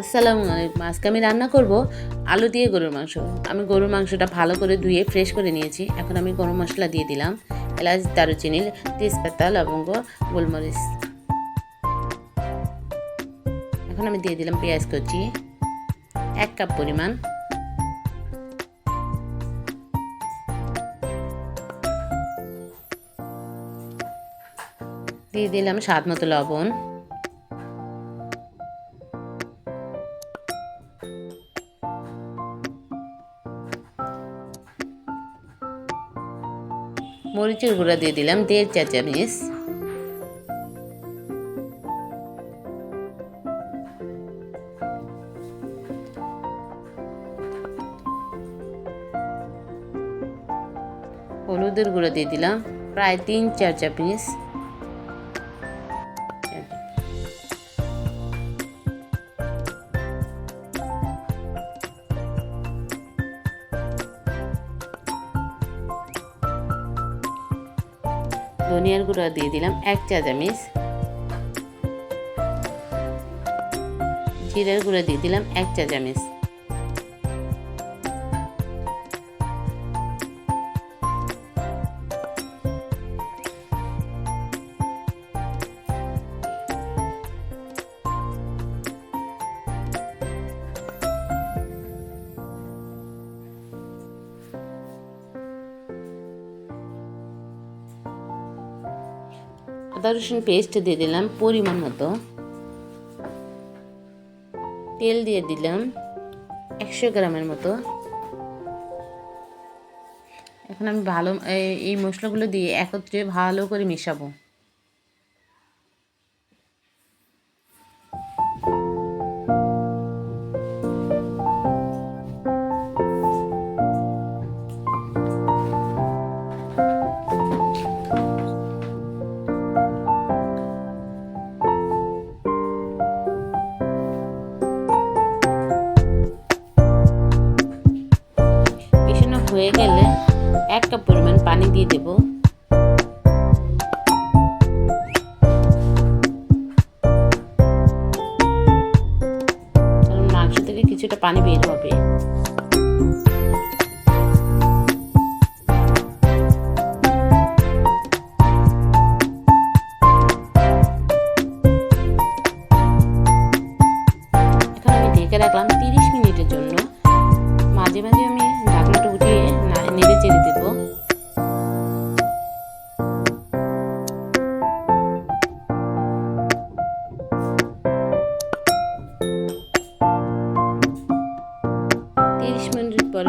আসসালামু আলাইকুম। আজকে আমি রান্না করব আলু দিয়ে গরুর মাংস। আমি গরুর মাংসটা ভালো করে ধুয়ে ফ্রেশ করে নিয়েছি। এখন আমি গরম মশলা দিয়ে দিলাম। এলাচ, দারুচিনি, তেজপাতা, লবঙ্গ, গোলমরিচ। এখন আমি দিয়ে দিলাম পেঁয়াজ কচি। এক কাপ পরিমাণ। দিয়ে দিলাম স্বাদ মতো লবণ। মরিচের গুঁড়া দিয়ে দিলাম, দেড় চা চামচ। হলুদের গুঁড়া দিয়ে দিলাম, প্রায় তিন চার চামচ। ধনিয়ার গুঁড়া দিয়ে দিলাম এক চা চামচ। জিরার গুঁড়া দিয়ে দিলাম এক চা চামচ। আদা রসুন পেস্ট দিয়ে দিলাম, পরিমাণ মতো। তেল দিয়ে দিলাম একশো গ্রামের মতো। এখন আমি ভালো এই- মশলাগুলো দিয়ে একত্রে ভালো করে মেশাবো। হয়ে গেলে এক কাপ পরিমাণ পানি দিয়ে দেব। কারণ মাংস থেকে কিছুটা পানি বের হবে।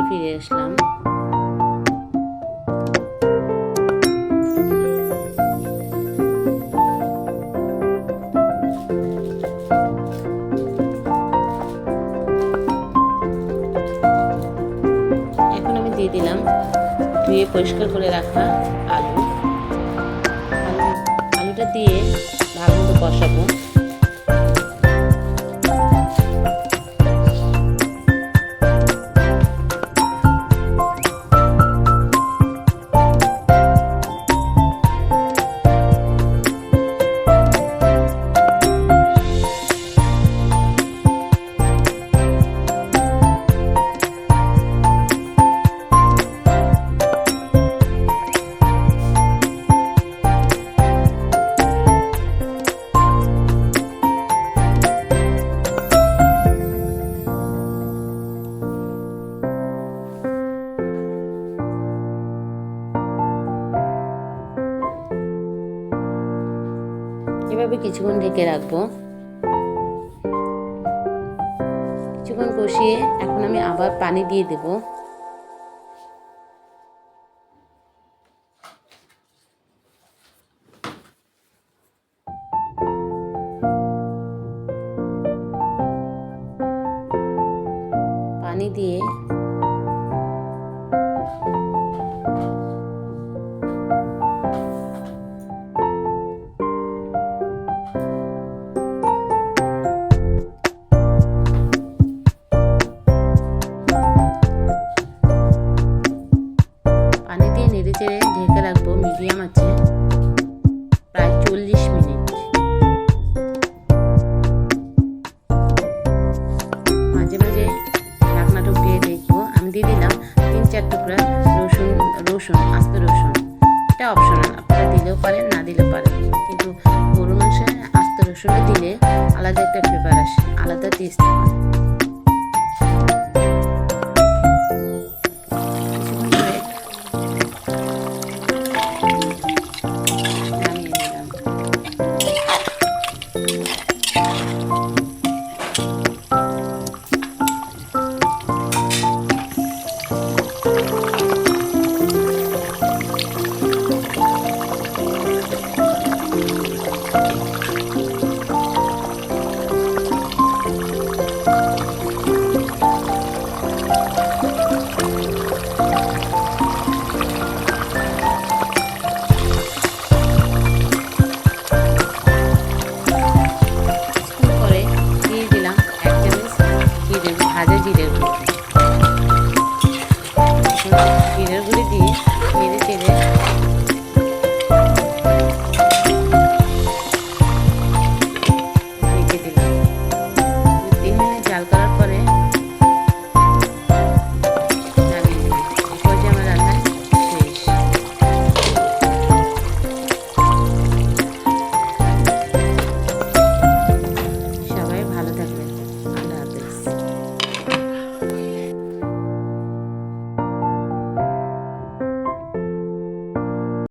মিনিট ফিরে আসলাম। এখন আমি দিয়ে দিলাম ধুয়ে পরিষ্কার করে রাখা আলু। আলু আলুটা দিয়ে ভালো মতো কষাবো। এভাবে কিছুক্ষণ ঢেকে রাখব? কিছুক্ষণ কষিয়ে এখন আমি আবার পানি দিয়ে দেব। নেড়ে চেড়ে ঢেকে রাখব মিডিয়াম আছে। প্রায় চল্লিশ মিনিট। মাঝে মাঝে ঢাকনা ঢুকিয়ে দেখব। আমি দিয়ে দিলাম তিন চার টুকরা রসুন রসুন, আস্ত রসুন। এটা অপশনাল আপনারা দিলেও পারেন, না দিলেও পারেন। কিন্তু গরু মাংসে আস্ত রসুনটা দিলে আলাদা একটা ফ্লেভার আসে, আলাদা টেস্ট হয়।